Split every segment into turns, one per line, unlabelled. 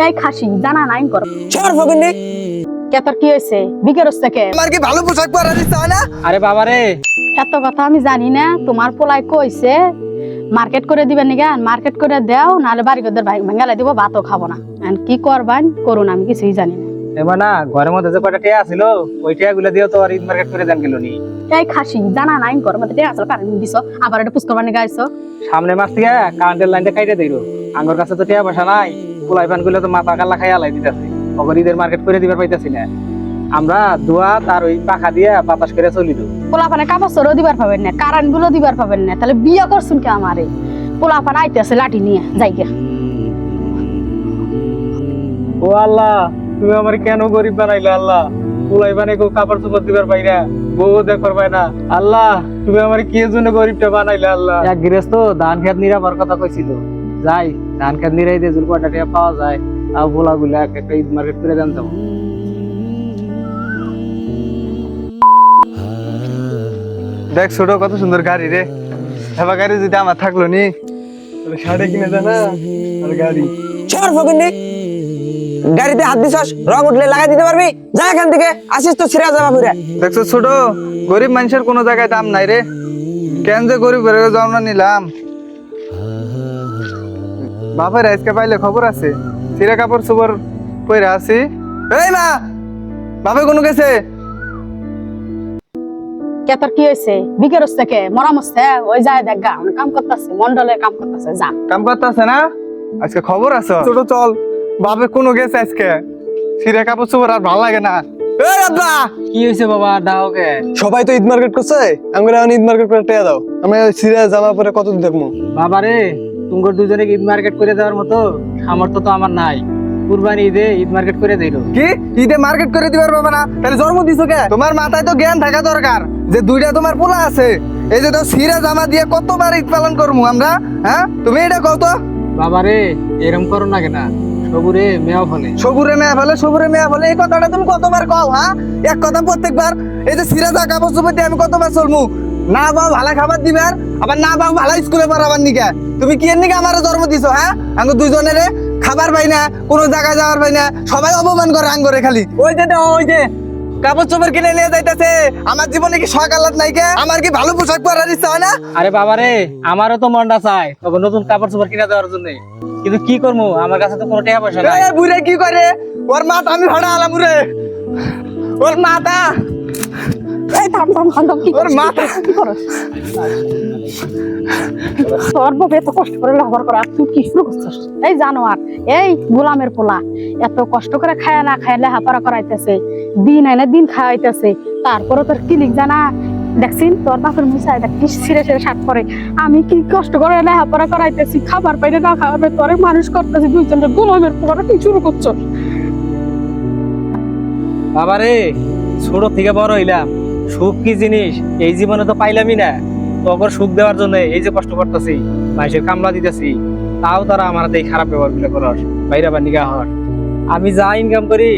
এই খাসি জানা নাই কর
চর ফকিনি
কে তোর কি হয়েছে বিকেরস থেকে
আমার কি ভালো পোশাক পরা হয় না?
আরে বাবা রে
এত কথা আমি জানি না তোমার পোলাই কইছে মার্কেট করে দিবেন নিগা মার্কেট করে দাও নাহলে বাড়ি গদের ভেঙ্গালে দিব ভাতও খাব না। আর কি করবান? করুন আমি কিছুই জানি না।
এবার না ঘরের মধ্যে যে কয়টা টিয়া ছিল ওই টিয়া গুলো দিও তো আর ঈদ মার্কেট করে দেন গেল নি।
এই খাসি জানা নাই কর মধ্যে টেয়া আসল কারণ দিছ। আবার এটা পুষ্কর বানি গাইছো।
সামনে মাস থেকে কারেন্টের লাইনটা কাইটে দিল। আঙ্গর কাছে তো টিয়া পয়সা নাই। পোলাই পানগুলো তো মাথা কাল্লা খাই আলাই দিতেছে। ওগর ঈদের মার্কেট করে দিবার পাইতেছি না। আমরা দোয়া আর ওই পাখা দিয়ে বাতাস করে চলি তো
পোলাপানে কাপড় চোরও দিবার পাবেন না কারেন্টগুলো দিবার পাবেন না। তাহলে বিয়ে করছুন কে আমারে? পোলাপান আইতেছে লাঠি নিয়ে যাই গে
ও আল্লাহ তুমি আমার কেন গরিব বানাইলে আল্লাহ? পোলাই বানাই কেউ কাপড় চোপড় দিবার পাই না বউ দেখবার পাই না। আল্লাহ তুমি আমার কি জন্য গরিবটা বানাইলে আল্লাহ? এক গৃহস্থ ধান খেত নিরাবার কথা কইছিল। যাই ধান খেত নিরাই দিয়ে জুল কয়টা টিয়া পাওয়া যায় আর পোলা গুলা একটা ঈদ মার্কেট করে দেন তো
দেখ ছোট কত সুন্দর গাড়ি রে। এবার গাড়ি যদি আমার থাকল নি তাহলে শাড়ি কিনে দে না আর গাড়ি।
চর ফকিনি গাড়িতে হাত দিছস রং উঠলে লাগাই দিতে পারবি? যা এখান থেকে আসিস তো ছিড়া যাবা ফিরে
দেখছ ছোট গরিব মানুষের কোনো জায়গায় দাম নাই রে। কেন যে গরিব জন্ম নিলাম? বাপের আজকে পাইলে খবর আছে। সিরা কাপড় পরে এই মা বাপে কোনো গেছে?
কে তোর কি হয়েছে? বিকেরস থেকে ওই যায় দেখ গা কাম করতেছে মন্ডলে কাম করতেছে যা।
কাম করতেছে না? আজকে খবর আছে। ছোট চল। বাপে কোনো গেছে আজকে? সিরা কাপড় চোপড় আর ভালো লাগে না। এই আব্বা!
কি হয়েছে বাবা? ডাওকে
সবাই তো ঈদ মার্কেট করছে? আমরা ঈদ মার্কেট করে টেয়া দাও। আমরা সিরিয়া জামা পরে কত দেখব
বাবা রে তোমার দুজনে ঈদ মার্কেট করে দেওয়ার মতো সামর্থ্য তো আমার নাই। কুরবানি ঈদে ঈদ মার্কেট করে দিল।
কি? ঈদে মার্কেট করে দিবার পাবে না? তাহলে জন্ম দিছো কে? তোমার মাথায় তো জ্ঞান থাকা দরকার যে দুইটা তোমার পোলা আছে। এই যে তো সিরা জামা দিয়ে কতবার ঈদ পালন করব আমরা? হ্যাঁ? তুমি এটা কত
বাবা রে এরম করো না কেনা। সবুরে মেয়া ফলে।
সবুরে মেয়া ফেলে সবুরে মেয়া ফেলে। এই কথাটা তুমি কতবার কও হ্যাঁ? এক কথা প্রত্যেকবার। এই যে সিরা কাপড় চোপড় আমি কতবার চলমু? না বাবা ভালো খাবার দিবার আবার না বাবা ভালো স্কুলে পড়াবার নিকা। তুমি কি নিকা আমার জন্ম দিছো হ্যাঁ? আঙ্গ দুইজনের খাবার পাই না কোনো জায়গায় যাওয়ার পাই না। সবাই অপমান করে আঙ্গরে খালি। ওই যে ওই যে কাপড় চোপড় কিনে নিয়ে যাইতেছে। আমার জীবনে কি শখ আহ্লাদ নাই কে? আমার কি ভালো পোশাক পরার ইচ্ছা হয় না?
আরে বাবা রে আমারও তো মনটা চায় তবে নতুন কাপড় চোপড় কিনে দেওয়ার জন্য। কিন্তু কি করব? আমার কাছে তো কোনো টাকা পয়সা নাই।
বুড়ে কি করে? ওর মাথা আমি ভাড়া আলাম রে। ওর মাথা
এই থাম থাম থাম থাম, কি
ওর মাথা।
কি করছ তোর বাবা এত কষ্ট করে লেখাপড়া করে আর তুই কি শুরু করছিস? এই জানোয়ার এই গোলামের পোলা এত কষ্ট করে খায় না খায় লেখাপড়া করাইতেছে দিন এনে দিন খাওয়াইতেছে তারপরে তোর কি লিখ জানা দেখছিন তোর বাপের দেখ কি ছিঁড়ে ছিঁড়ে শাক করে আমি কি কষ্ট করে লেখাপড়া করাইতেছি খাবার পাইলে না খাওয়াবে তোরে মানুষ করতেছি দুইজনের গোলামের পোলাটা কি শুরু করছ?
বাবা রে ছোট থেকে বড় হইলাম। সুখ কি জিনিস? এই জীবনে তো পাইলামই না। তখন সুখ দেওয়ার জন্য এই যে কষ্ট করতেছি মানুষের কামলা দিতেছি তাও তারা আমার হাতে এই খারাপ ব্যবহারগুলো করস বাইরে বা নিগা হর আমি যা ইনকাম করি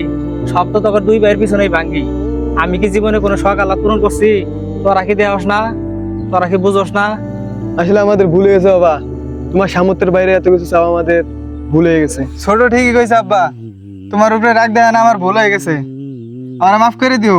সব তো তখন দুই ভাইয়ের পিছনেই ভাঙ্গি। আমি কি জীবনে কোনো শখ আল্লাহ পূরণ করছি? তোরা কি দেওয়াস না? তোরা কি বুঝোস না?
আসলে আমাদের ভুলে গেছে বাবা। তোমার সামর্থ্যের বাইরে এত কিছু চাও আমাদের ভুলে গেছে।
ছোট ঠিকই কইছে আব্বা। তোমার উপরে রাগ দেয় না আমার ভুল হয়ে গেছে। আমার মাফ করে দিও।